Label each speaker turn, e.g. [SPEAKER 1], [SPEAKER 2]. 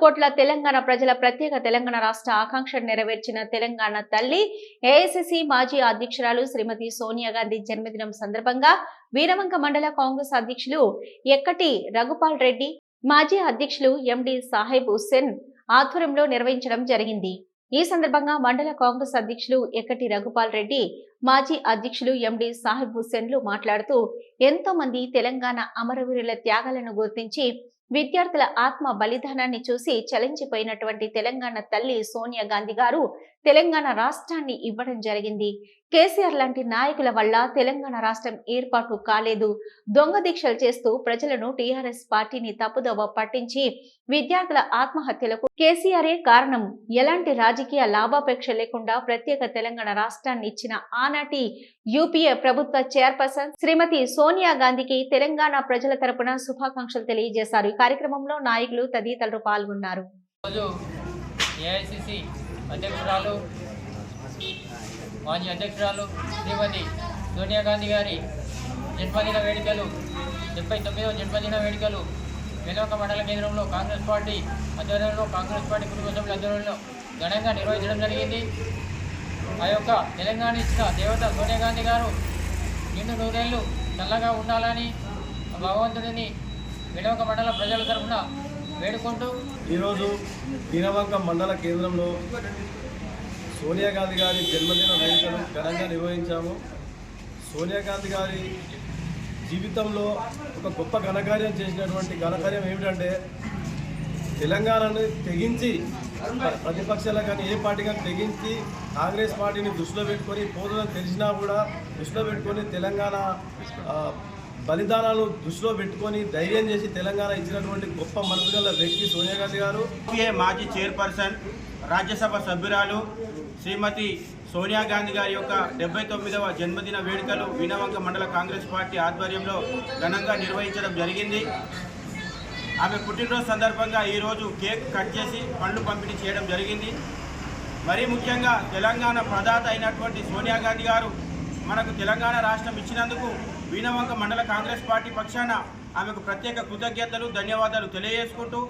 [SPEAKER 1] కోట్ల తెలంగాణ ప్రజల ప్రత్యేక తెలంగాణ రాష్ట్ర ఆకాంక్ష నెరవేర్చిన తెలంగాణ తల్లి ఏఐసిసి మాజీ అధ్యక్షురాలు శ్రీమతి సోనియా గాంధీ జన్మదినం సందర్భంగా వీరవంక మండల కాంగ్రెస్ అధ్యక్షులు ఎక్కటి రఘుపాల్ రెడ్డి మాజీ అధ్యక్షులు ఎండి సాహెబ్ హుస్సేన్ ఆధ్వర్యంలో నిర్వహించడం జరిగింది. ఈ సందర్భంగా మండల కాంగ్రెస్ అధ్యక్షులు ఎక్కటి రఘుపాల్ రెడ్డి మాజీ అధ్యక్షులు ఎండి సాహిబ్ హుస్సేన్లు మాట్లాడుతూ ఎంతో మంది తెలంగాణ అమరవీరుల త్యాగాలను గుర్తించి విద్యార్థుల ఆత్మ బలిదానాన్ని చూసి చలించిపోయినటువంటి తెలంగాణ తల్లి సోనియా గాంధీ గారు తెలంగాణ రాష్ట్రాన్ని ఇవ్వడం జరిగింది. కేసీఆర్ లాంటి నాయకుల వల్ల తెలంగాణ రాష్ట్రం ఏర్పాటు కాలేదు. దొంగ దీక్షలు చేస్తూ ప్రజలను టీఆర్ఎస్ పార్టీని తప్పుదోవ పట్టించి విద్యార్థుల ఆత్మహత్యలకు కేసీఆరే కారణం. ఎలాంటి రాజకీయ లాభాపేక్ష లేకుండా ప్రత్యేక తెలంగాణ రాష్ట్రాన్ని ఇచ్చిన ఆనాటి యూపీఏ ప్రభుత్వ చైర్పర్సన్ శ్రీమతి సోనియా గాంధీకి తెలంగాణ ప్రజల తరపున శుభాకాంక్షలు తెలియజేశారు. ఈ కార్యక్రమంలో నాయకులు తదితరులు పాల్గొన్నారు.
[SPEAKER 2] రోజు అధ్యక్షురాలు మాజీ అధ్యక్షురాలు శ్రీమతి సోనియా గాంధీ గారి జన్మదిన వేడుకలు డెబ్బై తొమ్మిదవ జన్మదిన వేడుకలు వెనుక మండల కేంద్రంలో కాంగ్రెస్ పార్టీ ఆధ్వర్యంలో కాంగ్రెస్ పార్టీ కుటుంబ సభ్యుల ఆధ్వర్యంలో ఘనంగా నిర్వహించడం జరిగింది. ఆ యొక్క తెలంగాణ ఇచ్చిన దేవత సోనియా గాంధీ గారు నిన్ను నూరేళ్ళు చల్లగా ఉండాలని భగవంతుడిని వినవక మండల ప్రజల తరఫున వేడుకుంటూ
[SPEAKER 3] ఈరోజు దీనవంక మండల కేంద్రంలో సోనియా గాంధీ గారి జన్మదిన వేడుకలు ఘనంగా నిర్వహించాము. సోనియా గాంధీ గారి జీవితంలో ఒక గొప్ప ఘనకార్యం చేసినటువంటి ఘనకార్యం ఏమిటంటే తెలంగాణను తెగించి ప్రతిపక్షాలు కానీ ఏ పార్టీ కానీ తెగించి కాంగ్రెస్ పార్టీని దృష్టిలో పెట్టుకొని పోతుందని తెలిసినా కూడా దృష్టిలో పెట్టుకొని తెలంగాణ బలిదానాలు దృష్టిలో పెట్టుకొని ధైర్యం చేసి తెలంగాణ ఇచ్చినటువంటి గొప్ప మనసుగల వ్యక్తి సోనియా గాంధీ గారు.
[SPEAKER 4] మాజీ చైర్పర్సన్ రాజ్యసభ సభ్యురాలు శ్రీమతి సోనియా గాంధీ గారి యొక్క డెబ్బై తొమ్మిదవ జన్మదిన వేడుకలు వినవంక మండల కాంగ్రెస్ పార్టీ ఆధ్వర్యంలో ఘనంగా నిర్వహించడం జరిగింది. ఆమె పుట్టినరోజు సందర్భంగా ఈరోజు కేక్ కట్ చేసి పండ్లు పంపిణీ చేయడం జరిగింది. మరీ ముఖ్యంగా తెలంగాణ ప్రదాత అయినటువంటి సోనియా గాంధీ గారు మనకు తెలంగాణ రాష్ట్రం ఇచ్చినందుకు వీణవంక మండల కాంగ్రెస్ పార్టీ పక్షాన ఆమెకు ప్రత్యేక కృతజ్ఞతలు ధన్యవాదాలు తెలియజేసుకుంటూ